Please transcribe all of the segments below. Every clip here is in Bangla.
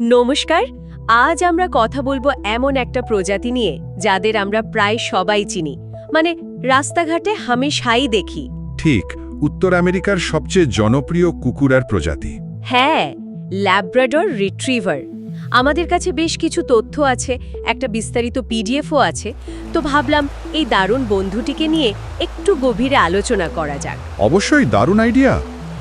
নমস্কার আজ আমরা কথা বলব এমন একটা প্রজাতি নিয়ে যাদের আমরা প্রায় সবাই চিনি। মানে রাস্তাঘাটে হামেশাই দেখি। ঠিক উত্তর আমেরিকার সবচেয়ে জনপ্রিয় কুকুরার প্রজাতি। হ্যাঁ ল্যাব্রাডর রিট্রিভার আমাদের কাছে বেশ কিছু তথ্য আছে একটা বিস্তারিত পিডিএফও আছে। তো ভাবলাম এই দারুণ বন্ধুটিকে নিয়ে একটু গভীরে আলোচনা করা যাক। অবশ্যই দারুণ আইডিয়া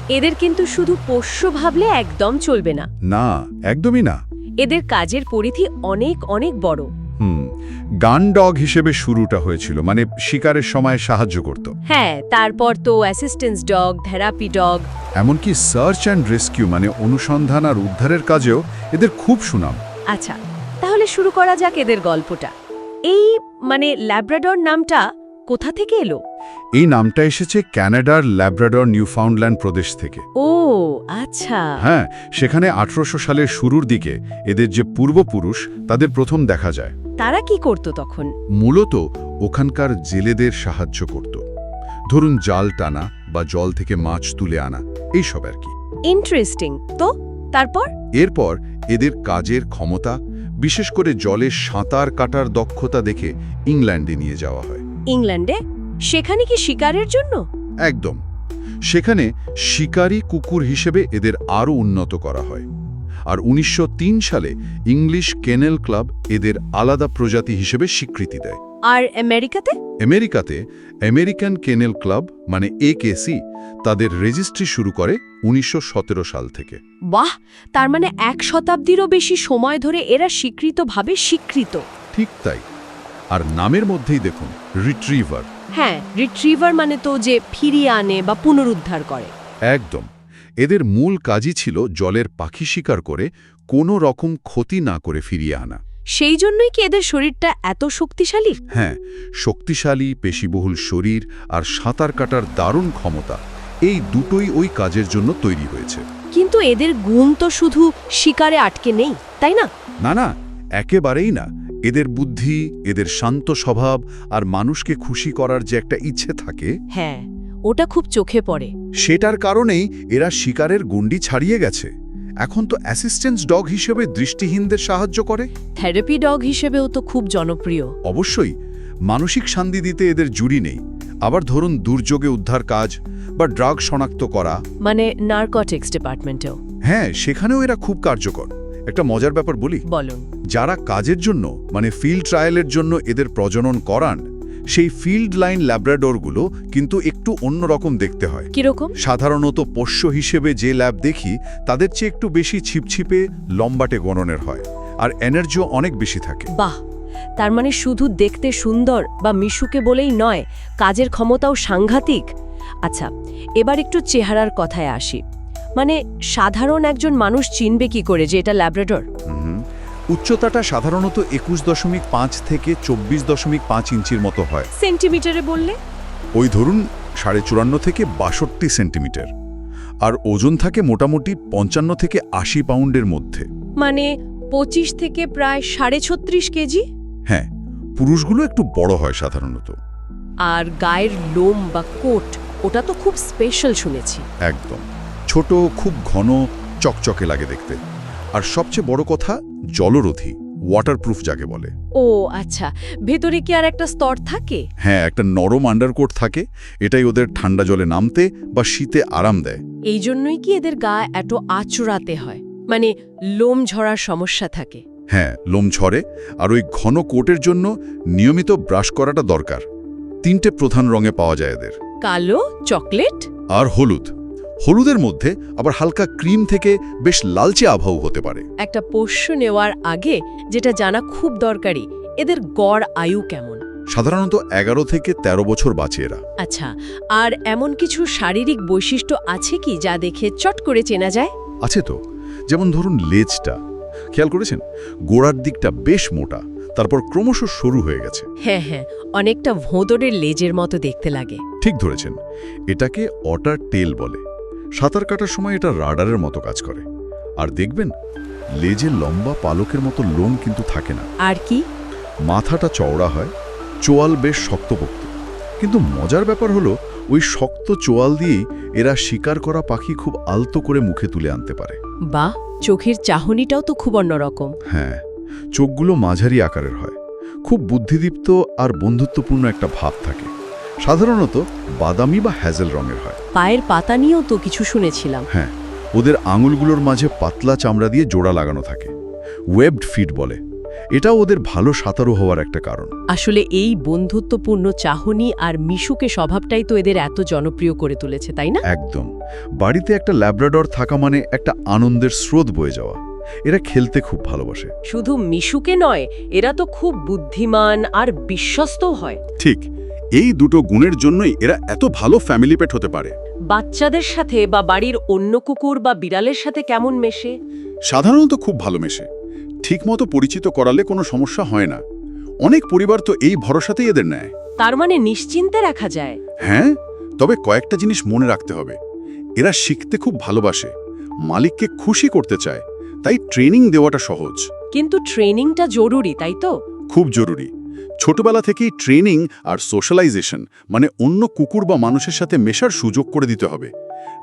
এদের কিন্তু শুধু পোষ্য ভাবলে একদম চলবে না। না একদমই না। এদের কাজের পরিধি অনেক অনেক বড়। হুম গান ডগ হিসেবে শুরুটা হয়েছিল মানে শিকারের সময় সাহায্য করত। হ্যাঁ তারপর তো অ্যাসিস্ট্যান্স ডগ থেরাপি ডগ এমনকি সার্চ অ্যান্ড রেস্কিউ মানে অনুসন্ধান আর উদ্ধারের কাজেও এদের খুব সুনাম। আচ্ছা তাহলে শুরু করা যাক এদের গল্পটা। এই মানে ল্যাব্রাডর নামটা কোথা থেকে এলো? এই নামটা এসেছে ক্যানাডার ল্যাব্রাডর নিউফাউন্ডল্যান্ড প্রদেশ থেকে। ও আচ্ছা। হ্যাঁ সেখানে আঠারোশো সালের শুরুর দিকে এদের যে পূর্বপুরুষ তাদের প্রথম দেখা যায়। তারা কি করতো তখন? মূলত ওখানকার জেলেদের সাহায্য করত। ধরুন জাল টানা বা জল থেকে মাছ তুলে আনা এইসব আর কি। ইন্টারেস্টিং। তো তারপর? এরপর এদের কাজের ক্ষমতা বিশেষ করে জলে সাঁতার কাটার দক্ষতা দেখে ইংল্যান্ডে নিয়ে যাওয়া হয়। ইংল্যান্ডে? সেখানে কি শিকারের জন্য? একদম। সেখানে শিকারী কুকুর হিসেবে এদের আরও উন্নত করা হয়। আর উনিশশো তিন সালে ইংলিশ কেনেল ক্লাব এদের আলাদা প্রজাতি হিসেবে স্বীকৃতি দেয়। আর আমেরিকাতে? আমেরিকাতে আমেরিকান কেনেল ক্লাব মানে একেসি তাদের রেজিস্ট্রি শুরু করে উনিশশো সতেরো সাল থেকে। বাহ! তার মানে এক শতাব্দীরও বেশি সময় ধরে এরা স্বীকৃতভাবে স্বীকৃত। ঠিক তাই। আর নামের মধ্যেই দেখুন রিট্রিভার। হ্যাঁ রিট্রিভার মানে তো যে ফিরিয়ে আনে বা পুনরুদ্ধার করে। একদম। এদের মূল কাজই ছিল জলের পাখি শিকার করে কোনো রকম ক্ষতি না করে ফিরিয়ে আনা। সেই জন্যই কি এদের শরীরটা এত শক্তিশালী? হ্যাঁ শক্তিশালী পেশিবহুল শরীর আর সাঁতার কাটার দারুণ ক্ষমতা এই দুটোই ওই কাজের জন্য তৈরি হয়েছে। কিন্তু এদের গুণ তো শুধু শিকারে আটকে নেই তাই না? না না একেবারেই না। এদের বুদ্ধি এদের শান্ত স্বভাব আর মানুষকে খুশি করার যে একটা ইচ্ছে থাকে হ্যাঁ ওটা খুব চোখে পড়ে। সেটার কারণেই এরা শিকারের গণ্ডি ছাড়িয়ে গেছে। এখন তো অ্যাসিস্ট্যান্স ডগ হিসেবে দৃষ্টিহীনদের সাহায্য করে। থেরাপি ডগ হিসেবেও তো খুব জনপ্রিয়। অবশ্যই মানসিক শান্তি দিতে এদের জুড়ি নেই। আবার ধরুন দুর্যোগে উদ্ধার কাজ বা ড্রাগ শনাক্ত করা। মানে নার্কটিক্স ডিপার্টমেন্টেও। হ্যাঁ সেখানেও এরা খুব কার্যকর। একটা মজার ব্যাপার বলি। বলুন। যারা কাজের জন্য মানে ফিল্ড ট্রায়ালের জন্য এদের প্রজনন করান সেই ফিল্ড লাইন ল্যাব্রাডোরগুলো কিন্তু একটু অন্যরকম দেখতে হয়। কীরকম সাধারণত পোষ্য হিসেবে যে ল্যাব দেখি তাদের চেয়ে একটু বেশি ছিপছিপে লম্বাটে গণনের হয়। আর এনার্জিও অনেক বেশি থাকে। বাহ! তার মানে শুধু দেখতে সুন্দর বা মিশুকে বলেই নয় কাজের ক্ষমতাও সাংঘাতিক? আচ্ছা এবার একটু চেহারার কথায় আসি। মানে সাধারণ একজন মানুষ চিনবে কি করে যে এটা ল্যাব্রাডর উচ্চতাটা সাধারণত একুশ দশমিক পাঁচ থেকে চব্বিশ দশমিক পাঁচ ইঞ্চির মতো হয়। সেন্টিমিটারে বললে? ওই ধরুন সাড়ে চুরান্ন থেকে বাষট্টি সেন্টিমিটার। আর ওজন থাকে মোটামুটি পঞ্চান্ন থেকে আশি পাউন্ডের মধ্যে। মানে পঁচিশ থেকে প্রায় সাড়ে ছত্রিশ কেজি? হ্যাঁ পুরুষগুলো একটু বড় হয় সাধারণত। আর গায়ের লোম বা কোট ওটা তো খুব স্পেশাল শুনেছি। একদম। ছোট খুব ঘন চকচকে লাগে দেখতে। আর সবচেয়ে বড় কথা জলরোধী ওয়াটারপ্রুফ যাকে বলে। ও আচ্ছা। ভেতরে কি আর একটা স্তর থাকে? হ্যাঁ একটা নরম আন্ডারকোট থাকে। এটাই ওদের ঠান্ডা জলে নামতে বা শীতে আরাম দেয়। এই জন্যই কি এদের গা এত আচড়াতে হয়? মানে লোম ঝরার সমস্যা থাকে। হ্যাঁ লোম ঝরে। আর ওই ঘন কোটের জন্য নিয়মিত ব্রাশ করাটা দরকার। তিনটে প্রধান রঙে পাওয়া যায় এদের। কালো চকলেট? আর হলুদ। হলুদের মধ্যে আবার হালকা ক্রিম থেকে বেশ লালচে আবহাওয়া হতে পারে। একটা পোষ্য নেওয়ার আগে যেটা জানা খুব দরকারি এদের গড় আয়ু কেমন? সাধারণত এগারো থেকে ১৩ বছর বাঁচে এরা। আচ্ছা আর এমন কিছু শারীরিক বৈশিষ্ট্য আছে কি যা দেখে চট করে চেনা যায়? আছে তো যেমন ধরুন লেজটা। খেয়াল করেছেন? গোড়ার দিকটা বেশ মোটা তারপর ক্রমশ সরু হয়ে গেছে। হ্যাঁ হ্যাঁ অনেকটা ভোঁদরের লেজের মতো দেখতে লাগে। ঠিক ধরেছেন এটাকে অটার টেল বলে। সাঁতার কাটার সময় এটা রাডারের মতো কাজ করে। আর দেখবেন লেজে লম্বা পালকের মতো লোম কিন্তু থাকে না। আর কি? মাথাটা চওড়া হয় চোয়াল বেশ শক্তপোক্ত কিন্তু মজার ব্যাপার হলো ওই শক্ত চোয়াল দিয়েই এরা শিকার করা পাখি খুব আলতো করে মুখে তুলে আনতে পারে। বাহ চোখের চাহনিটাও তো খুব অন্যরকম। হ্যাঁ চোখগুলো মাঝারি আকারের হয়। খুব বুদ্ধিদীপ্ত আর বন্ধুত্বপূর্ণ একটা ভাব থাকে। সাধারণত বাদামি বা হ্যাজেল রঙের হয়। পায়ের পাতা নিয়েও তো কিছু শুনেছিলাম। হ্যাঁ ওদের আঙুলগুলোর মাঝে পাতলা চামড়া দিয়ে জোড়া লাগানো থাকে। ওয়েবড ফিট বলে। এটাও ওদের ভালো সাঁতারু হওয়ার একটা কারণ। আসলে এই বন্ধুত্বপূর্ণ চাহনি আর মিশুকে স্বভাবটাই তো এদের এত জনপ্রিয় করে তুলেছে তাই না? একদম। বাড়িতে একটা ল্যাব্রাডর থাকা মানে একটা আনন্দের স্রোত বয়ে যাওয়া। এরা খেলতে খুব ভালোবাসে। শুধু মিশুকে নয় এরা তো খুব বুদ্ধিমান আর বিশ্বস্তও হয়। ঠিক। এই দুটো গুণের জন্যই এরা এত ভালো ফ্যামিলি পেট হতে পারে। বাচ্চাদের সাথে বা বাড়ির অন্য কুকুর বা বিড়ালের সাথে কেমন মেশে? সাধারণত খুব ভালো মেশে। ঠিকমতো পরিচিত করালে কোনো সমস্যা হয় না। অনেক পরিবার তো এই ভরসাতেই এদের নেয়। তার মানে নিশ্চিন্তে রাখা যায়। হ্যাঁ তবে কয়েকটা জিনিস মনে রাখতে হবে। এরা শিখতে খুব ভালোবাসে মালিককে খুশি করতে চায় তাই ট্রেনিং দেওয়াটা সহজ। কিন্তু ট্রেনিংটা জরুরি তাই তো? খুব জরুরি। ছোটবেলা থেকেই ট্রেনিং আর সোশ্যালাইজেশন মানে অন্য কুকুর বা মানুষের সাথে মেশার সুযোগ করে দিতে হবে।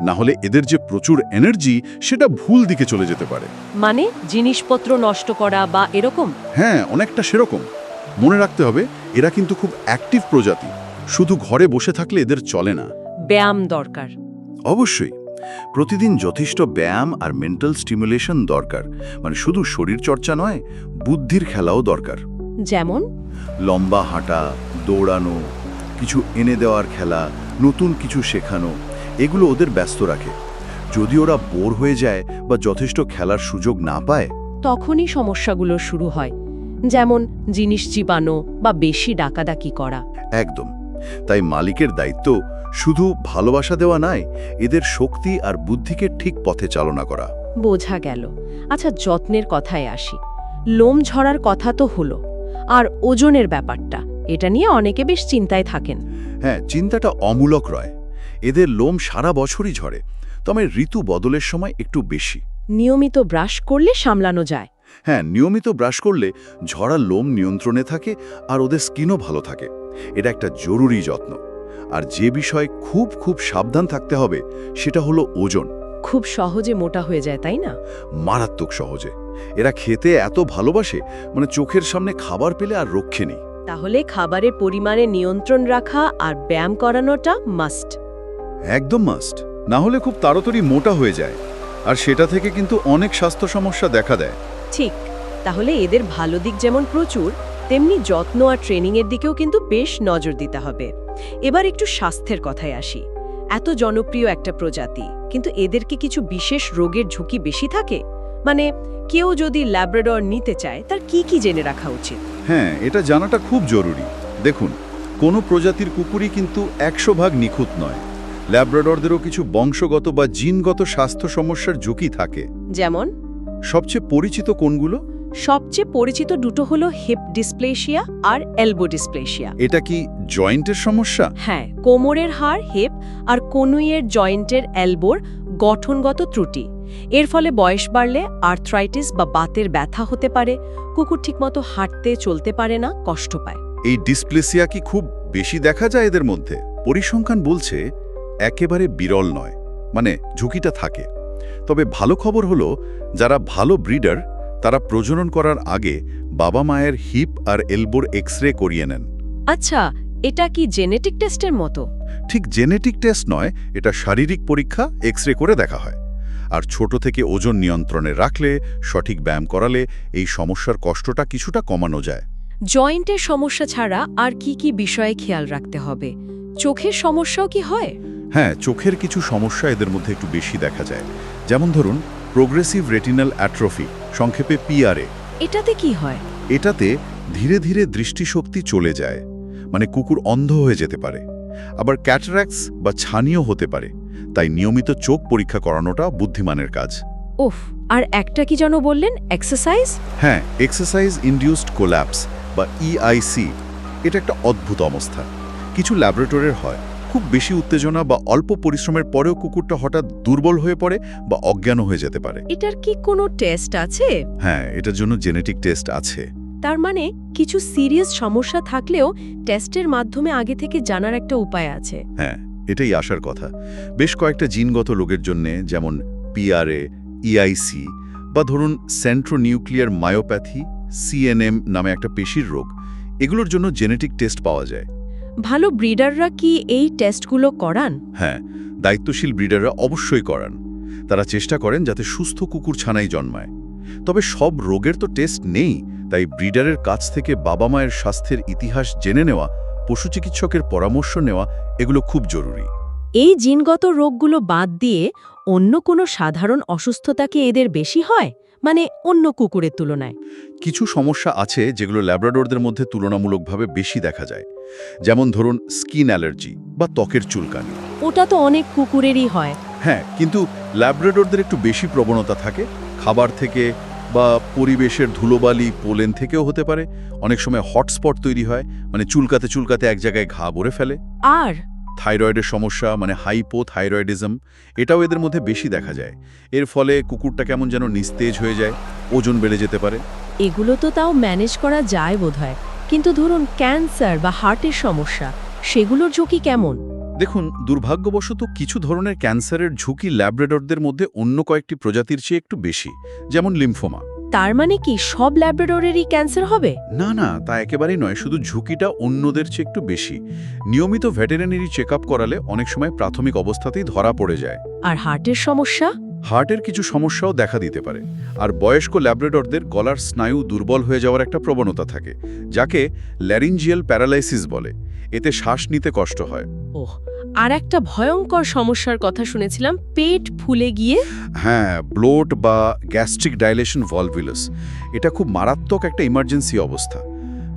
না হলে এদের যে প্রচুর এনার্জি সেটা ভুল দিকে চলে যেতে পারে। মানে জিনিসপত্র নষ্ট করা বা এরকম? হ্যাঁ অনেকটা সেরকম। মনে রাখতে হবে এরা কিন্তু খুব অ্যাক্টিভ প্রজাতি। শুধু ঘরে বসে থাকলে এদের চলে না। ব্যায়াম দরকার। অবশ্যই। প্রতিদিন যথেষ্ট ব্যায়াম আর মেন্টাল স্টিমুলেশন দরকার। মানে শুধু শরীর চর্চা নয় বুদ্ধির খেলাও দরকার। যেমন? লম্বা হাঁটা দৌড়ানো কিছু এনে দেওয়ার খেলা নতুন কিছু শেখানো এগুলো ওদের ব্যস্ত রাখে। যদি ওরা বোর হয়ে যায় বা যথেষ্ট খেলার সুযোগ না পায় তখনই সমস্যাগুলো শুরু হয়। যেমন জিনিস চিবানো বা বেশি ডাকাডাকি করা। একদম। তাই মালিকের দায়িত্ব শুধু ভালোবাসা দেওয়া নয় এদের শক্তি আর বুদ্ধিকে ঠিক পথে চালনা করা। বোঝা গেল। আচ্ছা যত্নের কথায় আসি। লোম ঝরার কথা তো হলো। আর ওজনের ব্যাপারটা এটা নিয়ে অনেকে বেশ চিন্তায় থাকেন। হ্যাঁ চিন্তাটা অমূলক রয়। এদের লোম সারা বছরই ঝরে তবে ঋতু বদলের সময় একটু বেশি। নিয়মিত ব্রাশ করলে সামলানো যায়। হ্যাঁ নিয়মিত ব্রাশ করলে ঝরা লোম নিয়ন্ত্রণে থাকে আর ওদের স্কিনও ভালো থাকে। এটা একটা জরুরি যত্ন। আর যে বিষয়ে খুব খুব সাবধান থাকতে হবে সেটা হলো ওজন। খুব সহজে মোটা হয়ে যায় তাই না? মারাত্মক সহজে। এরা খেতে এত ভালোবাসে মানে চোখের সামনে খাবার পেলে আর রক্ষে নেই। তাহলে খাবারের পরিমাণে নিয়ন্ত্রণ রাখা আর ব্যায়াম করানোটা মাস্ট একদম মাস্ট না হলে খুব তাড়াতাড়ি মোটা হয়ে যায়। আর সেটা থেকে কিন্তু অনেক স্বাস্থ্য সমস্যা দেখা দেয়। ঠিক। তাহলে এদের ভালো দিক যেমন প্রচুর তেমনি যত্ন আর ট্রেনিংয়ের দিকেও কিন্তু বেশ নজর দিতে হবে। এবার একটু স্বাস্থ্যের কথায় আসি। এত জনপ্রিয় একটা প্রজাতি কিন্তু এদের কি কিছু বিশেষ রোগের ঝুঁকি বেশি থাকে? মানে কেউ যদি ল্যাব্রাডর নিতে চায় তার কি কি জেনে রাখা উচিত? হ্যাঁ এটা জানাটা খুব জরুরি। দেখুন কোনো প্রজাতির কুকুরই কিন্তু একশো ভাগ নিখুঁত নয়। ল্যাব্রাডরদেরও কিছু বংশগত বা জিনগত স্বাস্থ্য সমস্যার ঝুঁকি থাকে। যেমন? সবচেয়ে পরিচিত কোনগুলো? সবচেয়ে পরিচিত দুটো হলো হিপ ডিসপ্লেশিয়া আর এলবো ডিসপ্লেশিয়া এটা কি জয়েন্টের সমস্যা? হ্যাঁ কোমরের হাড় হেপ আর কনুইয়ের জয়েন্টের এলবোর গঠনগত ত্রুটি। এর ফলে বয়স বাড়লে আর্থ্রাইটিস বা বাতের ব্যথা হতে পারে কুকুর ঠিকমতো হাঁটতে চলতে পারে না কষ্ট পায়। এই ডিসপ্লেসিয়া কি খুব বেশি দেখা যায় এদের মধ্যে? পরিসংখ্যান বলছে একেবারে বিরল নয় মানে ঝুঁকিটা থাকে। তবে ভালো খবর হলো যারা ভালো ব্রিডার তারা প্রজনন করার আগে বাবা মায়ের হিপ আর এলবোর এক্স রে করিয়ে নেন। আচ্ছা এটা কি জেনেটিক টেস্টের মতো? ঠিক জেনেটিক টেস্ট নয় এটা শারীরিক পরীক্ষা এক্স রে করে দেখা হয়। আর ছোট থেকে ওজন নিয়ন্ত্রণে রাখলে সঠিক ব্যায়াম করালে এই সমস্যার কষ্টটা কিছুটা কমানো যায়। জয়েন্টের সমস্যা ছাড়া আর কি কি বিষয়ে খেয়াল রাখতে হবে? চোখের সমস্যাও কি হয়? হ্যাঁ চোখের কিছু সমস্যা এদের মধ্যে একটু বেশি দেখা যায়। যেমন ধরুন প্রোগ্রেসিভ রেটিনাল অ্যাট্রফি সংক্ষেপে পিআরএ এটাতে কি হয়? এটাতে ধীরে ধীরে দৃষ্টিশক্তি চলে যায়। মানে কুকুর অন্ধ হয়ে যেতে পারে। আবার ক্যাটারাক্স বা ছানিও হতে পারে। তাই নিয়মিত চোখ পরীক্ষা করানোটা বুদ্ধিমানের কাজ। ওফ আর একটা কি যেন বললেন? এক্সারসাইজ হ্যাঁ এক্সারসাইজ ইনডিউসড কোল্যাপস বা ইআইসি এটা একটা অদ্ভুত অবস্থা। কিছু ল্যাবরেটরির হয় খুব বেশি উত্তেজনা বা অল্প পরিশ্রমের পরেও কুকুরটা হঠাৎ দুর্বল হয়ে পড়ে বা অজ্ঞান হয়ে যেতে পারে। এটার কি কোনো টেস্ট আছে? হ্যাঁ এটার জন্য জেনেটিক টেস্ট আছে। তার মানে কিছু সিরিয়াস সমস্যা থাকলেও টেস্টের মাধ্যমে আগে থেকে জানার একটা উপায় আছে। হ্যাঁ। এটাই আসার কথা। বেশ কয়েকটা জিনগত রোগের জন্যে যেমন পিআরএ ইআইসি বা ধরুন সেন্ট্রোনিউক্লিয়ার মায়োপ্যাথি সিএনএম নামে একটা পেশির রোগ এগুলোর জন্য জেনেটিক টেস্ট পাওয়া যায়। ভালো ব্রিডাররা কি এই টেস্টগুলো করান? হ্যাঁ দায়িত্বশীল ব্রিডাররা অবশ্যই করান। তারা চেষ্টা করেন যাতে সুস্থ কুকুর ছানাই জন্মায়। তবে সব রোগের তো টেস্ট নেই তাই ব্রিডারের কাছ থেকে বাবা মায়ের স্বাস্থ্যের ইতিহাস জেনে নেওয়া পশু চিকিৎসকের পরামর্শ নেওয়া এগুলো খুব জরুরি। এই জিনগত রোগগুলো বাদ দিয়ে অন্য কোনো সাধারণ অসুস্থতা কি এদের বেশি হয়? মানে অন্য কুকুরের তুলনায়। কিছু সমস্যা আছে যেগুলো ল্যাব্রাডোরদের মধ্যে তুলনামূলকভাবে বেশি দেখা যায়। যেমন ধরুন স্কিন অ্যালার্জি বা ত্বকের চুলকানি। ওটা তো অনেক কুকুরেরই হয়। হ্যাঁ কিন্তু ল্যাব্রাডোরদের একটু বেশি প্রবণতা থাকে। খাবার থেকে বা পরিবেশের ধুলোবালি পোলেন থেকেও হতে পারে। অনেক সময় হটস্পট তৈরি হয় মানে চুলকাতে চুলকাতে এক জায়গায় ঘা ভরে ফেলে। আর? থাইরয়েডের সমস্যা মানে হাইপো থাইরয়েডিজম এটাও এদের মধ্যে বেশি দেখা যায়। এর ফলে কুকুরটা কেমন যেন নিস্তেজ হয়ে যায় ওজন বেড়ে যেতে পারে। এগুলো তো তাও ম্যানেজ করা যায় বোধহয়। কিন্তু ধরুন ক্যান্সার বা হার্টের সমস্যা সেগুলোর ঝুঁকি কেমন? দেখুন দুর্ভাগ্যবশত কিছু ধরনের ক্যান্সারের ঝুঁকি ল্যাব্রেডরদের মধ্যে অন্য কয়েকটি প্রজাতির চেয়ে একটু বেশি যেমন লিম্ফোমা। তার মানে কি সব ল্যাব্রাডোরেরই ক্যান্সার হবে? না না তা একেবারেই নয় শুধু ঝুঁকিটা অন্যদের চেয়ে একটু বেশি। নিয়মিত ভেটেরিনারি চেক করালে অনেক সময় প্রাথমিক অবস্থাতেই ধরা পড়ে যায়। আর হার্টের সমস্যা? হার্টের কিছু সমস্যাও দেখা দিতে পারে আর বয়স্ক ল্যাব্রেডরদের গলার স্নায়ু দুর্বল হয়ে যাওয়ার একটা প্রবণতা থাকে যাকে ল্যারিঞ্জিয়াল প্যারালাইসিস বলে। এতে শ্বাস নিতে কষ্ট হয়। ওহ আর একটা ভয়ঙ্কর সমস্যার কথা শুনেছিলাম পেট ফুলে গিয়ে? হ্যাঁ ব্লোট বা গ্যাস্ট্রিক ডাইলেশন ভলভিলাস। এটা খুব মারাত্মক একটা ইমার্জেন্সি অবস্থা।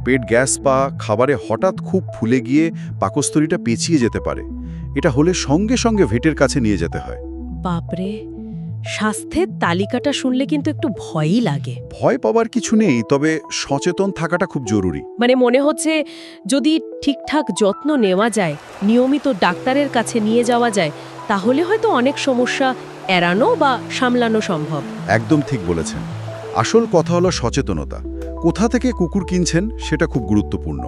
পেট গ্যাস বা খাবারে হঠাৎ খুব ফুলে গিয়ে পাকস্থলীটা পেঁচিয়ে যেতে পারে। এটা হলে সঙ্গে সঙ্গে ভেটের কাছে নিয়ে যেতে হয়। বাপরে! স্বাস্থ্যের তালিকাটা শুনলে কিন্তু একটু ভয়ই লাগে। ভয় পাওয়ার কিছু নেই তবে সচেতন থাকাটা খুব জরুরি। মানে মনে হচ্ছে যদি ঠিকঠাক যত্ন নেওয়া যায় নিয়মিত ডাক্তারের কাছে নিয়ে যাওয়া যায় তাহলে হয়তো অনেক সমস্যা এড়ানো বা সামলানো সম্ভব। একদম ঠিক বলেছেন। আসল কথা হলো সচেতনতা। কোথা থেকে কুকুর কিনছেন সেটা খুব গুরুত্বপূর্ণ।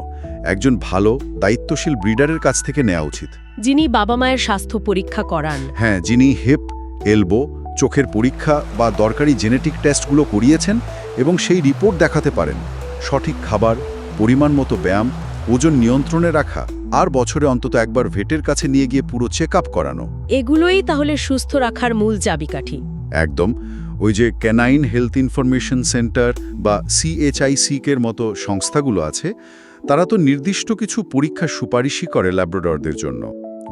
একজন ভালো দায়িত্বশীল ব্রিডারের কাছ থেকে নেওয়া উচিত। যিনি বাবা মায়ের স্বাস্থ্য পরীক্ষা করান। হ্যাঁ যিনি হেপ এলবো চোখের পরীক্ষা বা দরকারি জেনেটিক টেস্টগুলো করিয়েছেন এবং সেই রিপোর্ট দেখাতে পারেন। সঠিক খাবার পরিমাণ মতো ব্যায়াম ওজন নিয়ন্ত্রণে রাখা আর বছরে অন্তত একবার ভেটের কাছে নিয়ে গিয়ে পুরো চেক করানো। এগুলোই তাহলে সুস্থ রাখার মূল চাবিকাঠি। একদম। ওই যে ক্যানাইন হেলথ ইনফরমেশন সেন্টার বা সিএচআইসিকের মতো সংস্থাগুলো আছে তারা তো নির্দিষ্ট কিছু পরীক্ষার সুপারিশই করে ল্যাব্রাডরদের জন্য।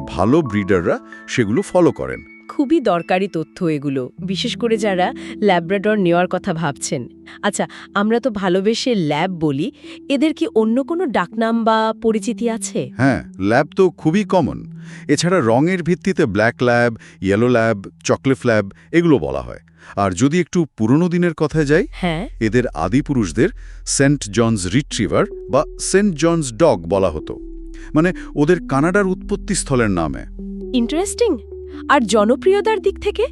ভালো ব্রিডাররা সেগুলো ফলো করেন। খুবই দরকারি তথ্য এগুলো বিশেষ করে যারা ল্যাব্রাডর নেওয়ার কথা ভাবছেন। আচ্ছা আমরা তো ভালোবেসে ল্যাব বলি এদের কি অন্য কোনো ডাকনাম বা পরিচিতি আছে? হ্যাঁ ল্যাব তো খুবই কমন এছাড়া রঙের ভিত্তিতে black lab yellow lab chocolate lab এগুলো বলা হয়। আর যদি একটু পুরনো দিনের কথায় যাই হ্যাঁ। এদের আদিপুরুষদের সেন্ট জনস রিট্রিভার বা সেন্ট জনস ডগ বলা হতো। মানে ওদের কানাডার উৎপত্তিস্থলের নামে। ইন্টারেস্টিং আর জনপ্রিয়তার দিক থেকে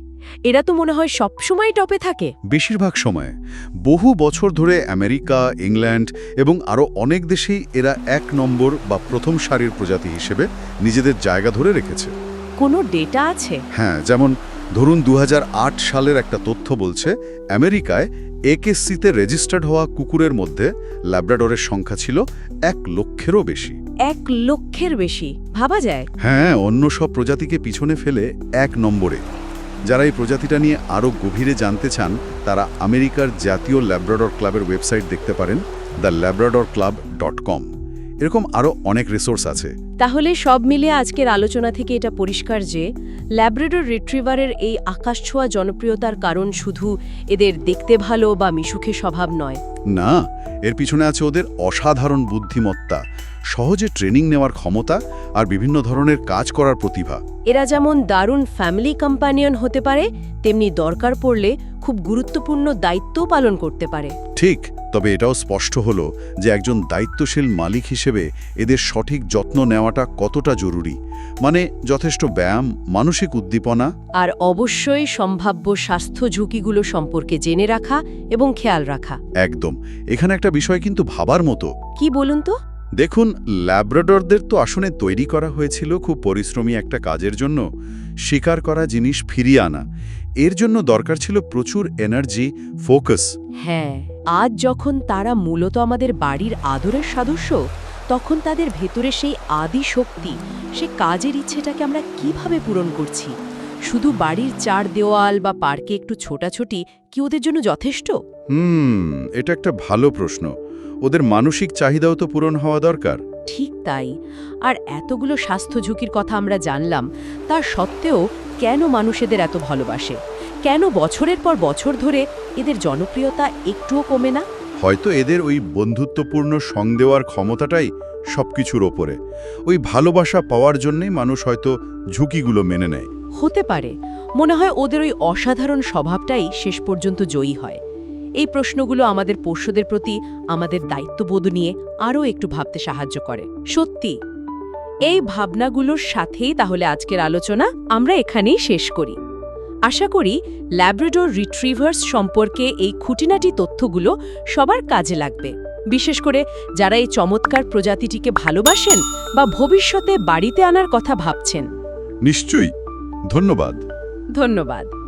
এরা তো মনে হয় সবসময় টপে থাকে। বেশিরভাগ সময়ে বহু বছর ধরে আমেরিকা ইংল্যান্ড এবং আরও অনেক দেশেই এরা এক নম্বর বা প্রথম সারির প্রজাতি হিসেবে নিজেদের জায়গা ধরে রেখেছে। কোনো ডেটা আছে? হ্যাঁ যেমন ধরুন দু হাজার আট সালের একটা তথ্য বলছে আমেরিকায় একেসিতে রেজিস্টার্ড হওয়া কুকুরের মধ্যে ল্যাব্রাডরের সংখ্যা ছিল এক লক্ষেরও বেশি। এক লক্ষের বেশি, ভাবা যায়। হ্যাঁ অন্য সব প্রজাতিকে পিছনে ফেলে এক নম্বরে। যারা এই প্রজাতিটা নিয়ে আরও গভীরে জানতে চান, তারা আমেরিকার জাতীয় ল্যাব্রাডর ক্লাবের ওয়েবসাইট দেখতে পারেন the Labrador club dot com এরকম আরও অনেক রিসোর্স আছে। তাহলে সব মিলিয়ে আজকের আলোচনা থেকে এটা পরিষ্কার যে ল্যাব্রেডর রিট্রিভারের এই আকাশছোঁয়া জনপ্রিয়তার কারণ শুধু এদের দেখতে ভালো বা মিশুখে স্বভাব নয়। না এর পিছনে আছে ওদের অসাধারণ বুদ্ধিমত্তা সহজে ট্রেনিং নেওয়ার ক্ষমতা আর বিভিন্ন ধরনের কাজ করার প্রতিভা। এরা যেমন দারুণ ফ্যামিলি কম্পানিয়ন হতে পারে তেমনি দরকার পড়লে খুব গুরুত্বপূর্ণ দায়িত্বও পালন করতে পারে। ঠিক তবে এটাও স্পষ্ট হলো যে একজন দায়িত্বশীল মালিক হিসেবে এদের সঠিক যত্ন নেওয়াটা কতটা জরুরি। মানে যথেষ্ট ব্যায়াম মানসিক উদ্দীপনা। আর অবশ্যই সম্ভাব্য স্বাস্থ্য ঝুঁকিগুলো সম্পর্কে জেনে রাখা এবং খেয়াল রাখা। একদম। এখানে একটা বিষয় কিন্তু ভাবার মতো। কি বলুন তো? দেখুন ল্যাব্রাডরদের তো আসনে তৈরি করা হয়েছিল খুব পরিশ্রমী একটা কাজের জন্য। শিকার করা জিনিস ফিরিয়ে আনা। এর জন্য দরকার ছিল প্রচুর এনার্জি ফোকাস। হ্যাঁ। আজ যখন তারা মূলত আমাদের বাড়ির আদরের সদস্য তখন তাদের ভেতরে সেই আদি শক্তি সে কাজের ইচ্ছেটাকে আমরা কীভাবে পূরণ করছি? শুধু বাড়ির চার দেওয়াল বা পার্কে একটু ছোটাছুটি কি ওদের জন্য যথেষ্ট? হুম এটা একটা ভালো প্রশ্ন। ওদের মানসিক চাহিদাও তো পূরণ হওয়া দরকার। ঠিক তাই। আর এতগুলো স্বাস্থ্য ঝুঁকির কথা আমরা জানলাম তা সত্ত্বেও কেন মানুষ এদের এত ভালোবাসে? কেন বছরের পর বছর ধরে এদের জনপ্রিয়তা একটুও কমে না? হয়তো এদের ওই বন্ধুত্বপূর্ণ সং দেওয়ার ক্ষমতাটাই সবকিছুর ওপরে। ওই ভালোবাসা পাওয়ার জন্যই মানুষ হয়তো ঝুঁকিগুলো মেনে নেয়। হতে পারে। মনে হয় ওদের ওই অসাধারণ স্বভাবটাই শেষ পর্যন্ত জয়ী হয়। এই প্রশ্নগুলো আমাদের পোষ্যদের প্রতি আমাদের দায়িত্ববোধ নিয়ে আরও একটু ভাবতে সাহায্য করে। সত্যি এই ভাবনাগুলোর সাথেই তাহলে আজকের আলোচনা। আমরা এখানেই শেষ করি। আশা করি ল্যাব্রাডোর রিট্রিভার্স সম্পর্কে এই খুঁটিনাটি তথ্যগুলো সবার কাজে লাগবে। বিশেষ করে যারা এই চমৎকার প্রজাতিটিকে ভালোবাসেন বা ভবিষ্যতে বাড়িতে আনার কথা ভাবছেন। নিশ্চয়ই। ধন্যবাদ। ধন্যবাদ।